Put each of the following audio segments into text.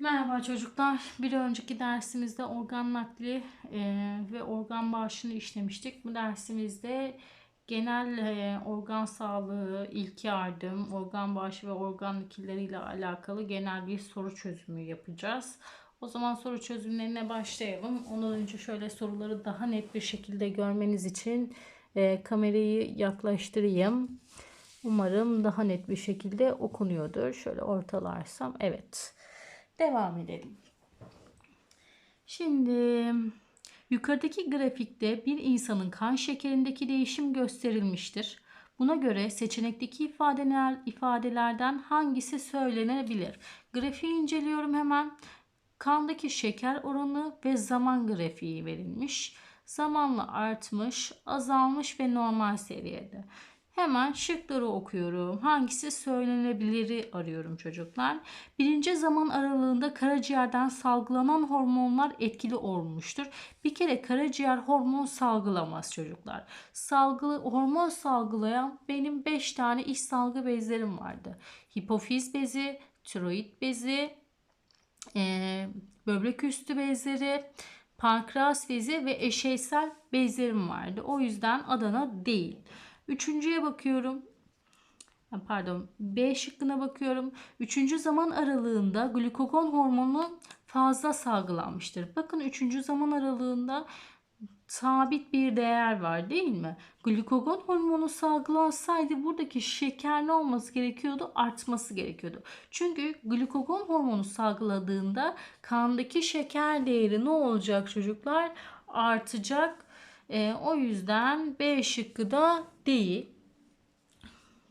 Merhaba çocuklar. Bir önceki dersimizde organ nakli e, ve organ bağışını işlemiştik. Bu dersimizde genel e, organ sağlığı, ilk yardım, organ bağışı ve organ nakilleriyle alakalı genel bir soru çözümü yapacağız. O zaman soru çözümlerine başlayalım. Ondan önce şöyle soruları daha net bir şekilde görmeniz için e, kamerayı yaklaştırayım. Umarım daha net bir şekilde okunuyordur. Şöyle ortalarsam. Evet. Devam edelim. Şimdi yukarıdaki grafikte bir insanın kan şekerindeki değişim gösterilmiştir. Buna göre seçenekteki ifadeler, ifadelerden hangisi söylenebilir? Grafiği inceliyorum hemen. Kandaki şeker oranı ve zaman grafiği verilmiş. Zamanla artmış, azalmış ve normal seviyede. Hemen şıkları okuyorum. Hangisi söylenebiliri arıyorum çocuklar. Birinci zaman aralığında karaciğerden salgılanan hormonlar etkili olmuştur. Bir kere karaciğer hormon salgılamaz çocuklar. Salgılı, hormon salgılayan benim 5 tane iç salgı bezlerim vardı. Hipofiz bezi, tiroid bezi, e, böbrek üstü bezleri, pankreas bezi ve eşeysel bezlerim vardı. O yüzden Adana değil. Üçüncüye bakıyorum. Pardon B şıkkına bakıyorum. Üçüncü zaman aralığında glukagon hormonu fazla salgılanmıştır. Bakın üçüncü zaman aralığında sabit bir değer var değil mi? Glukagon hormonu salgılansaydı buradaki şeker ne olması gerekiyordu? Artması gerekiyordu. Çünkü glukagon hormonu salgıladığında kandaki şeker değeri ne olacak çocuklar? Artacak. E, o yüzden B şıkkı da değil.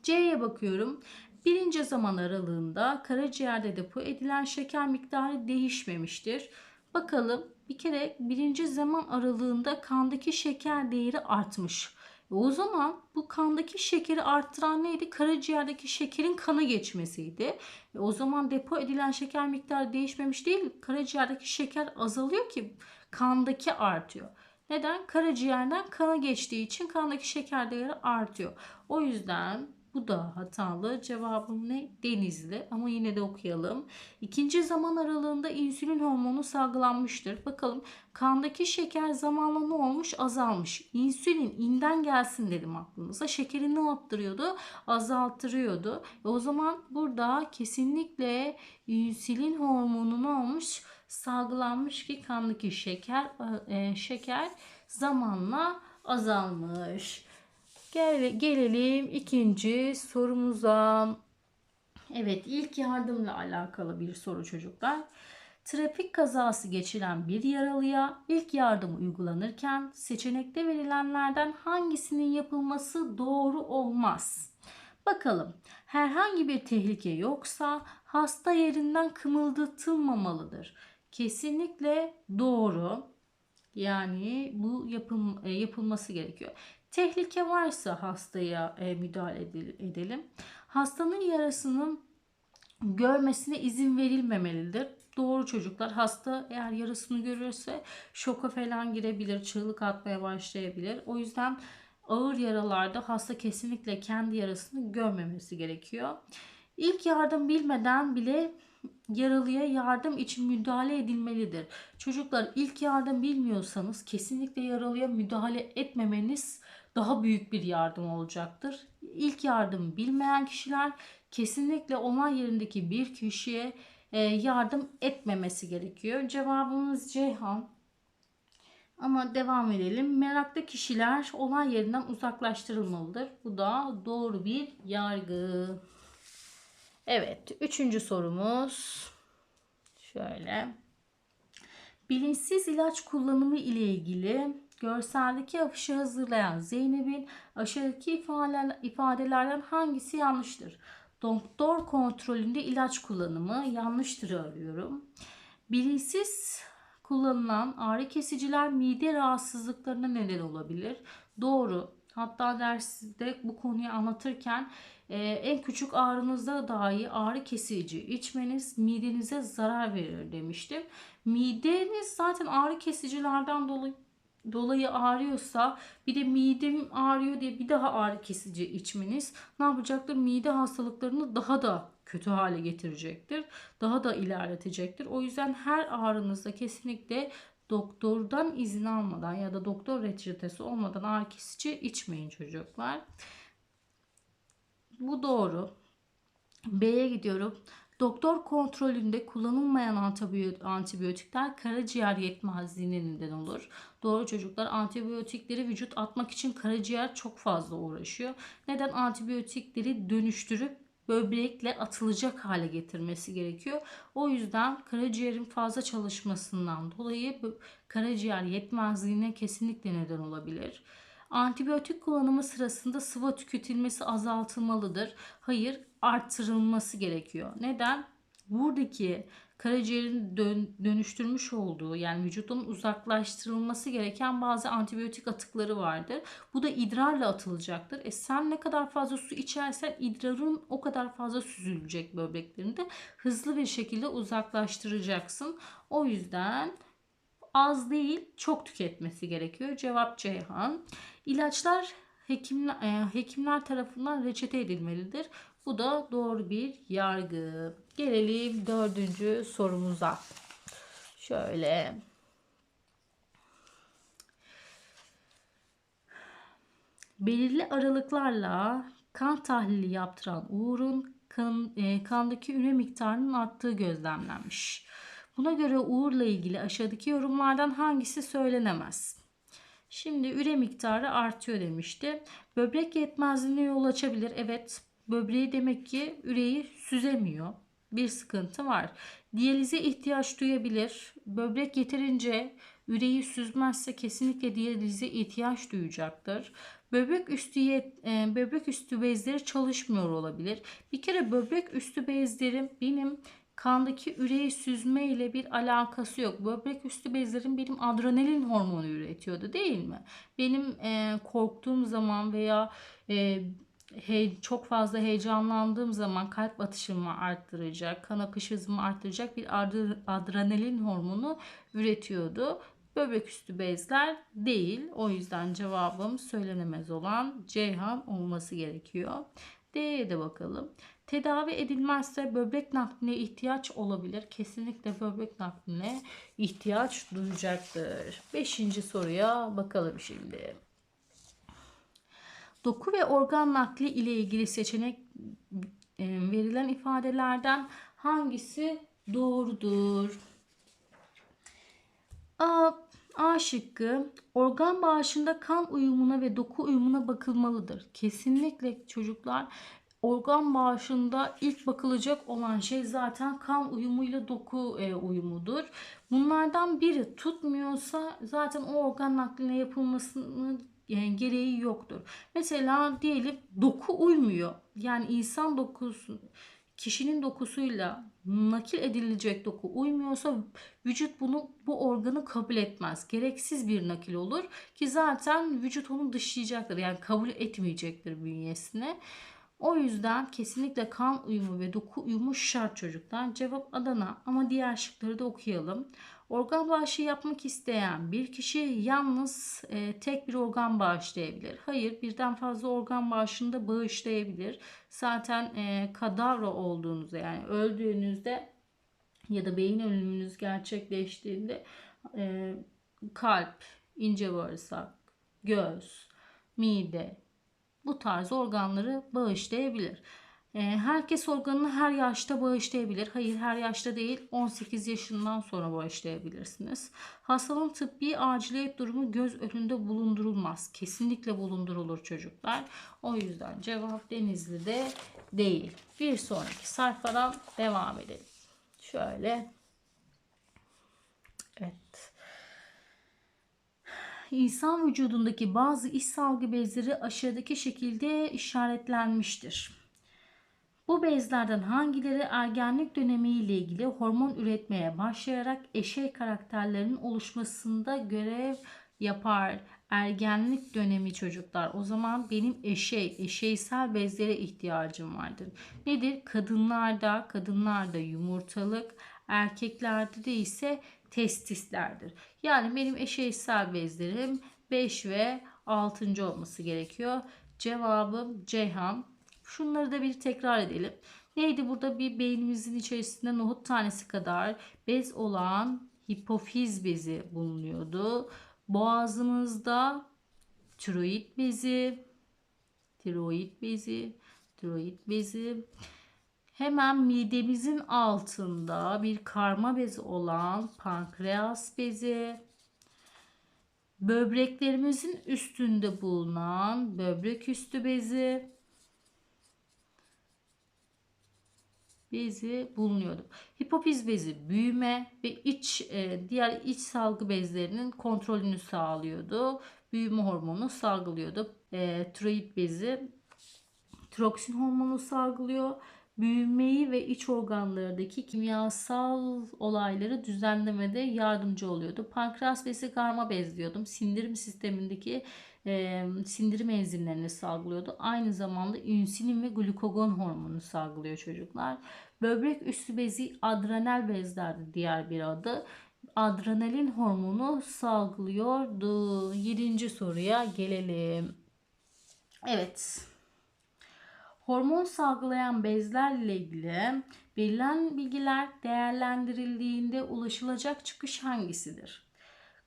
C'ye bakıyorum. Birinci zaman aralığında karaciğerde depo edilen şeker miktarı değişmemiştir. Bakalım bir kere birinci zaman aralığında kandaki şeker değeri artmış. E o zaman bu kandaki şekeri arttıran neydi? Karaciğerdeki şekerin kana geçmesiydi. E o zaman depo edilen şeker miktarı değişmemiş değil. Karaciğerdeki şeker azalıyor ki kandaki artıyor. Neden? Karaciğerden kana geçtiği için kandaki şeker değeri artıyor. O yüzden bu da hatalı. Cevabım ne? Denizli. Ama yine de okuyalım. İkinci zaman aralığında insülin hormonu salgılanmıştır. Bakalım kandaki şeker zamanla ne olmuş? Azalmış. İnsülin inden gelsin dedim aklınıza. Şekeri ne yaptırıyordu? Azaltırıyordu. E o zaman burada kesinlikle insülin hormonu ne olmuş? Salgılanmış ki kandaki şeker e, şeker zamanla azalmış. Gel, gelelim ikinci sorumuza. Evet ilk yardımla alakalı bir soru çocuklar. Trafik kazası geçiren bir yaralıya ilk yardım uygulanırken seçenekte verilenlerden hangisinin yapılması doğru olmaz? Bakalım herhangi bir tehlike yoksa hasta yerinden kımıldatılmamalıdır. Kesinlikle doğru. Yani bu yapım, e, yapılması gerekiyor. Tehlike varsa hastaya e, müdahale edelim. Hastanın yarasının görmesine izin verilmemelidir. Doğru çocuklar hasta eğer yarasını görürse şoka falan girebilir, çığlık atmaya başlayabilir. O yüzden ağır yaralarda hasta kesinlikle kendi yarasını görmemesi gerekiyor. İlk yardım bilmeden bile yaralıya yardım için müdahale edilmelidir. Çocuklar ilk yardım bilmiyorsanız kesinlikle yaralıya müdahale etmemeniz daha büyük bir yardım olacaktır. İlk yardım bilmeyen kişiler kesinlikle olay yerindeki bir kişiye e, yardım etmemesi gerekiyor. Cevabımız Ceyhan. Ama devam edelim. Meraklı kişiler olay yerinden uzaklaştırılmalıdır. Bu da doğru bir yargı. Evet, üçüncü sorumuz şöyle. Bilinçsiz ilaç kullanımı ile ilgili görseldeki afişi hazırlayan Zeynep'in aşağıdaki ifadelerden hangisi yanlıştır? Doktor kontrolünde ilaç kullanımı yanlıştır arıyorum. Bilinçsiz kullanılan ağrı kesiciler mide rahatsızlıklarına neden olabilir. Doğru. Hatta derste bu konuyu anlatırken e, en küçük ağrınızda dahi ağrı kesici içmeniz midenize zarar verir demiştim. Mideniz zaten ağrı kesicilerden dolayı dolayı ağrıyorsa bir de midem ağrıyor diye bir daha ağrı kesici içmeniz ne yapacaktır? Mide hastalıklarını daha da kötü hale getirecektir. Daha da ilerletecektir. O yüzden her ağrınızda kesinlikle doktordan izin almadan ya da doktor reçetesi olmadan ağrı kesici içmeyin çocuklar. Bu doğru. B'ye gidiyorum. Doktor kontrolünde kullanılmayan antibiyotikler karaciğer yetmezliğine neden olur. Doğru çocuklar antibiyotikleri vücut atmak için karaciğer çok fazla uğraşıyor. Neden antibiyotikleri dönüştürüp böbrekle atılacak hale getirmesi gerekiyor. O yüzden karaciğerin fazla çalışmasından dolayı karaciğer yetmezliğine kesinlikle neden olabilir. Antibiyotik kullanımı sırasında sıvı tüketilmesi azaltılmalıdır. Hayır, artırılması gerekiyor. Neden? Buradaki karaciğerin dön, dönüştürmüş olduğu yani vücudun uzaklaştırılması gereken bazı antibiyotik atıkları vardır. Bu da idrarla atılacaktır. E sen ne kadar fazla su içersen idrarın o kadar fazla süzülecek böbreklerinde. Hızlı bir şekilde uzaklaştıracaksın. O yüzden az değil çok tüketmesi gerekiyor. Cevap Ceyhan. İlaçlar hekimler, hekimler tarafından reçete edilmelidir. Bu da doğru bir yargı. Gelelim dördüncü sorumuza. Şöyle. Belirli aralıklarla kan tahlili yaptıran Uğur'un kan, e, kandaki üre miktarının arttığı gözlemlenmiş. Buna göre Uğur'la ilgili aşağıdaki yorumlardan hangisi söylenemez? Şimdi üre miktarı artıyor demişti. Böbrek yetmezliğine yol açabilir. Evet böbreği demek ki üreyi süzemiyor. Bir sıkıntı var. Diyalize ihtiyaç duyabilir. Böbrek yeterince üreyi süzmezse kesinlikle diyalize ihtiyaç duyacaktır. Böbrek üstü e, böbrek üstü bezleri çalışmıyor olabilir. Bir kere böbrek üstü bezlerim benim kandaki üreyi süzme ile bir alakası yok. Böbrek üstü bezlerim benim adrenalin hormonu üretiyordu değil mi? Benim e, korktuğum zaman veya e, he, çok fazla heyecanlandığım zaman kalp atışımı arttıracak, kan akış hızımı arttıracak bir adrenalin hormonu üretiyordu. Böbrek üstü bezler değil. O yüzden cevabım söylenemez olan Ceyhan olması gerekiyor. D'ye de bakalım. Tedavi edilmezse böbrek nakline ihtiyaç olabilir. Kesinlikle böbrek nakline ihtiyaç duyacaktır. Beşinci soruya bakalım şimdi. Doku ve organ nakli ile ilgili seçenek e, verilen ifadelerden hangisi doğrudur? A, A şıkkı organ bağışında kan uyumuna ve doku uyumuna bakılmalıdır. Kesinlikle çocuklar organ bağışında ilk bakılacak olan şey zaten kan uyumuyla doku e, uyumudur. Bunlardan biri tutmuyorsa zaten o organ nakline yapılmasının gereği yoktur. Mesela diyelim doku uymuyor. Yani insan dokusu kişinin dokusuyla nakil edilecek doku uymuyorsa vücut bunu bu organı kabul etmez. Gereksiz bir nakil olur ki zaten vücut onu dışlayacaktır. Yani kabul etmeyecektir bünyesine. O yüzden kesinlikle kan uyumu ve doku uyumu şart çocuklar. Cevap Adana ama diğer şıkları da okuyalım. Organ bağışı yapmak isteyen bir kişi yalnız e, tek bir organ bağışlayabilir. Hayır birden fazla organ bağışında bağışlayabilir. Zaten e, kadavra olduğunuzda yani öldüğünüzde ya da beyin ölümünüz gerçekleştiğinde e, kalp, ince bağırsak, göz, mide bu tarz organları bağışlayabilir. Ee, herkes organını her yaşta bağışlayabilir. Hayır her yaşta değil 18 yaşından sonra bağışlayabilirsiniz. Hastanın tıbbi aciliyet durumu göz önünde bulundurulmaz. Kesinlikle bulundurulur çocuklar. O yüzden cevap Denizli'de değil. Bir sonraki sayfadan devam edelim. Şöyle. Evet. İnsan vücudundaki bazı iç salgı bezleri aşağıdaki şekilde işaretlenmiştir. Bu bezlerden hangileri ergenlik dönemi ile ilgili hormon üretmeye başlayarak eşey karakterlerinin oluşmasında görev yapar? Ergenlik dönemi çocuklar. O zaman benim eşey, eşeysel bezlere ihtiyacım vardır. Nedir? Kadınlarda, kadınlarda yumurtalık, erkeklerde de ise testislerdir. Yani benim eşeysel bezlerim 5 ve 6. olması gerekiyor. Cevabım Ceyhan. Şunları da bir tekrar edelim. Neydi burada bir beynimizin içerisinde nohut tanesi kadar bez olan hipofiz bezi bulunuyordu. Boğazımızda tiroid bezi, tiroid bezi, tiroid bezi. Hemen midemizin altında bir karma bezi olan pankreas bezi, böbreklerimizin üstünde bulunan böbrek üstü bezi, bezi bulunuyordu. Hipofiz bezi büyüme ve iç e, diğer iç salgı bezlerinin kontrolünü sağlıyordu. Büyüme hormonu salgılıyordu. E, tiroid bezi tiroksin hormonu salgılıyor. Büyümeyi ve iç organlardaki kimyasal olayları düzenlemede yardımcı oluyordu. Pankreas bezi karma bez. Sindirim sistemindeki e, sindirim enzimlerini salgılıyordu. Aynı zamanda insülin ve glukagon hormonu salgılıyor çocuklar. Böbrek üstü bezi adrenal bezlerdi diğer bir adı. Adrenalin hormonu salgılıyordu. Yedinci soruya gelelim. Evet. Hormon salgılayan bezlerle ilgili verilen bilgiler değerlendirildiğinde ulaşılacak çıkış hangisidir?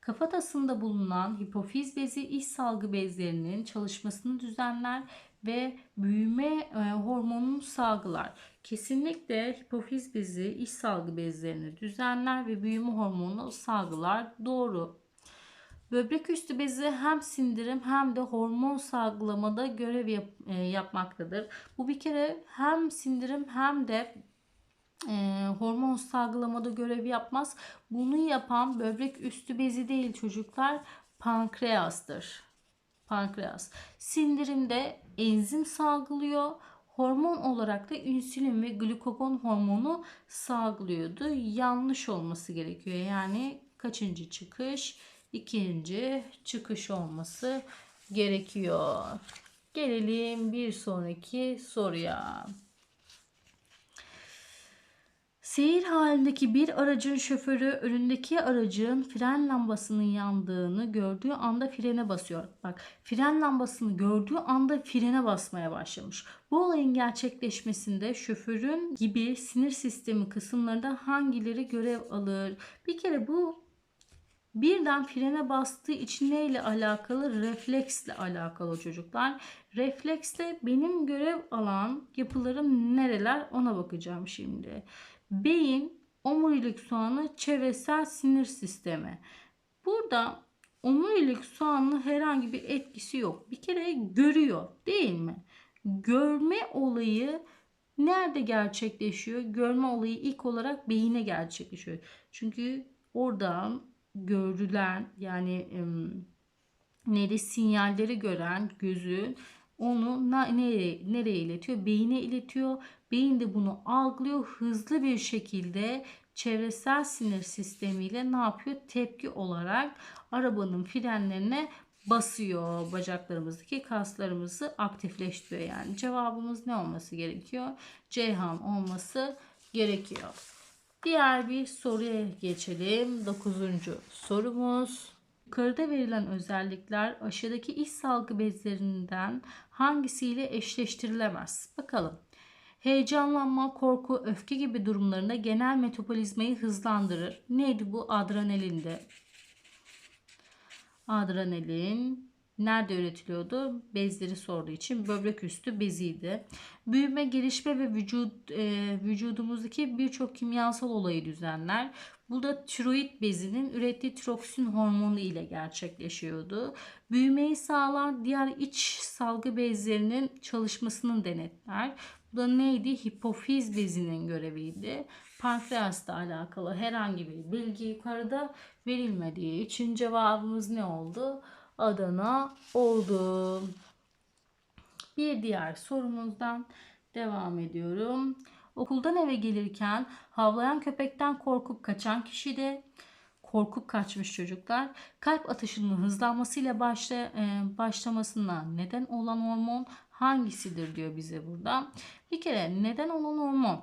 Kafatasında bulunan hipofiz bezi iç salgı bezlerinin çalışmasını düzenler ve büyüme e, hormonunu salgılar. Kesinlikle hipofiz bezi iç salgı bezlerini düzenler ve büyüme hormonunu salgılar. Doğru. Böbrek üstü bezi hem sindirim hem de hormon salgılamada görev yap, e, yapmaktadır. Bu bir kere hem sindirim hem de e, hormon salgılamada görev yapmaz. Bunu yapan böbrek üstü bezi değil çocuklar pankreastır. Pankreas. Sindirimde enzim salgılıyor. Hormon olarak da insülin ve glukagon hormonu salgılıyordu. Yanlış olması gerekiyor. Yani kaçıncı çıkış? İkinci çıkış olması gerekiyor. Gelelim bir sonraki soruya. Seyir halindeki bir aracın şoförü önündeki aracın fren lambasının yandığını gördüğü anda frene basıyor. Bak fren lambasını gördüğü anda frene basmaya başlamış. Bu olayın gerçekleşmesinde şoförün gibi sinir sistemi kısımlarında hangileri görev alır? Bir kere bu birden frene bastığı için neyle alakalı? Refleksle alakalı çocuklar. Refleksle benim görev alan yapılarım nereler ona bakacağım şimdi. Beyin, omurilik soğanı, çevresel sinir sistemi. Burada omurilik soğanlı herhangi bir etkisi yok. Bir kere görüyor değil mi? Görme olayı nerede gerçekleşiyor? Görme olayı ilk olarak beyine gerçekleşiyor. Çünkü oradan görülen yani neydi sinyalleri gören gözü onu nereye, nereye iletiyor? Beyine iletiyor. Beyin de bunu algılıyor. Hızlı bir şekilde çevresel sinir sistemiyle ne yapıyor? Tepki olarak arabanın frenlerine basıyor. Bacaklarımızdaki kaslarımızı aktifleştiriyor. Yani cevabımız ne olması gerekiyor? Ceyhan olması gerekiyor. Diğer bir soruya geçelim. Dokuzuncu sorumuz. Yukarıda verilen özellikler aşağıdaki iç salgı bezlerinden hangisiyle eşleştirilemez? Bakalım. Heyecanlanma, korku, öfke gibi durumlarında genel metabolizmayı hızlandırır. Neydi bu? Adrenalinde. Adrenalin nerede üretiliyordu? Bezleri sorduğu için böbrek üstü beziydi. Büyüme, gelişme ve vücut e, vücudumuzdaki birçok kimyasal olayı düzenler. Bu da tiroid bezinin ürettiği tiroksin hormonu ile gerçekleşiyordu. Büyümeyi sağlar, diğer iç salgı bezlerinin çalışmasını denetler. Bu da neydi? Hipofiz bezinin göreviydi. Pankreasla alakalı herhangi bir bilgi yukarıda verilmediği için cevabımız ne oldu? Adana oldu. Bir diğer sorumuzdan devam ediyorum. Okuldan eve gelirken havlayan köpekten korkup kaçan kişi de korkup kaçmış çocuklar. Kalp atışının hızlanmasıyla başla, e, başlamasına neden olan hormon hangisidir diyor bize burada. Bir kere neden olan hormon.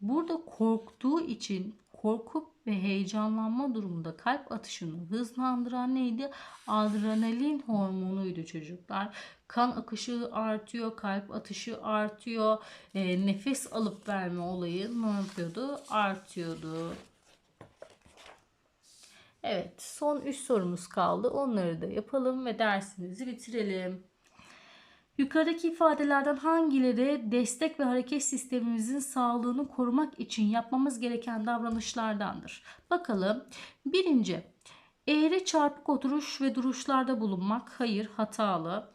Burada korktuğu için korku ve heyecanlanma durumunda kalp atışını hızlandıran neydi? Adrenalin hormonuydu çocuklar. Kan akışı artıyor, kalp atışı artıyor. E, nefes alıp verme olayı ne yapıyordu? Artıyordu. Evet, son 3 sorumuz kaldı. Onları da yapalım ve dersimizi bitirelim. Yukarıdaki ifadelerden hangileri destek ve hareket sistemimizin sağlığını korumak için yapmamız gereken davranışlardandır? Bakalım. Birinci, eğri çarpık oturuş ve duruşlarda bulunmak. Hayır, hatalı.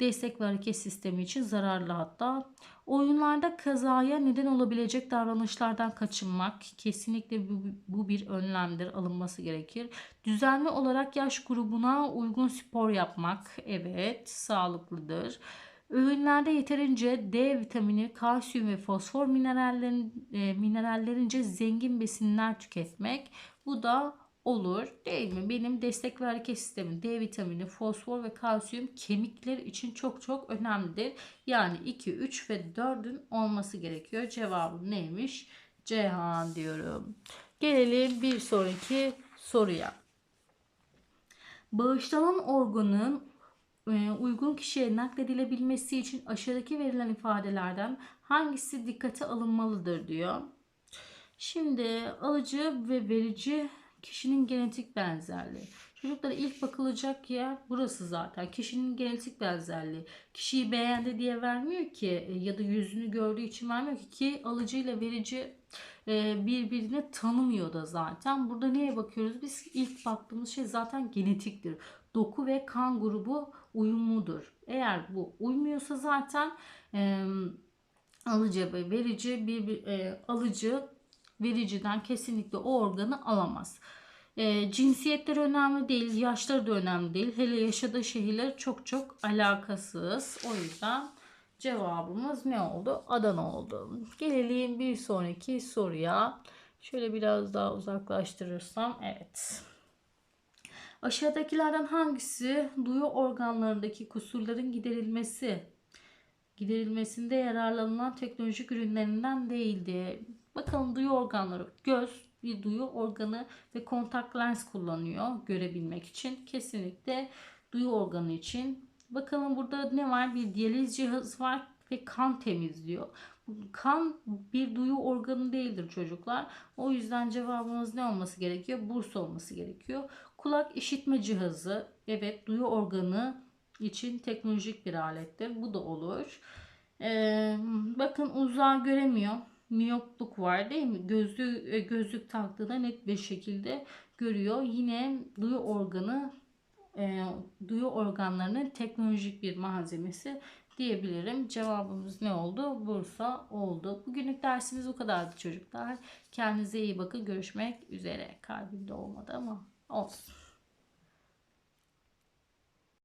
Destek ve hareket sistemi için zararlı hatta. Oyunlarda kazaya neden olabilecek davranışlardan kaçınmak kesinlikle bu, bu bir önlemdir alınması gerekir. Düzenli olarak yaş grubuna uygun spor yapmak evet sağlıklıdır. Öğünlerde yeterince D vitamini, kalsiyum ve fosfor minerallerin, e, minerallerince zengin besinler tüketmek bu da olur değil mi? Benim destek ve hareket sistemi D vitamini, fosfor ve kalsiyum kemikler için çok çok önemlidir. Yani 2, 3 ve 4'ün olması gerekiyor. Cevabım neymiş? Cihan diyorum. Gelelim bir sonraki soruya. Bağışlanan organın e, uygun kişiye nakledilebilmesi için aşağıdaki verilen ifadelerden hangisi dikkate alınmalıdır diyor. Şimdi alıcı ve verici kişinin genetik benzerliği. Çocuklara ilk bakılacak yer burası zaten. Kişinin genetik benzerliği. Kişiyi beğendi diye vermiyor ki e, ya da yüzünü gördüğü için vermiyor ki ki alıcıyla verici e, birbirini tanımıyor da zaten. Burada neye bakıyoruz? Biz ilk baktığımız şey zaten genetiktir. Doku ve kan grubu uyumludur. Eğer bu uymuyorsa zaten alıcı ve verici bir, bir e, alıcı vericiden kesinlikle o organı alamaz. E, cinsiyetleri önemli değil, yaşları da önemli değil. Hele yaşadığı şehirler çok çok alakasız. O yüzden cevabımız ne oldu? Adana oldu. Gelelim bir sonraki soruya. Şöyle biraz daha uzaklaştırırsam evet. Aşağıdakilerden hangisi duyu organlarındaki kusurların giderilmesi giderilmesinde yararlanılan teknolojik ürünlerinden değildi? Bakalım duyu organları. Göz bir duyu organı ve kontak lens kullanıyor görebilmek için. Kesinlikle duyu organı için. Bakalım burada ne var? Bir diyaliz cihazı var ve kan temizliyor. Kan bir duyu organı değildir çocuklar. O yüzden cevabımız ne olması gerekiyor? Burs olması gerekiyor. Kulak işitme cihazı. Evet duyu organı için teknolojik bir alettir. Bu da olur. Ee, bakın uzağa göremiyor miyopluk var değil mi? Gözlük, e, gözlük taktığında net bir şekilde görüyor. Yine duyu organı e, duyu organlarının teknolojik bir malzemesi diyebilirim. Cevabımız ne oldu? Bursa oldu. Bugünlük dersimiz bu kadardı çocuklar. Kendinize iyi bakın. Görüşmek üzere. Kalbimde olmadı ama olsun.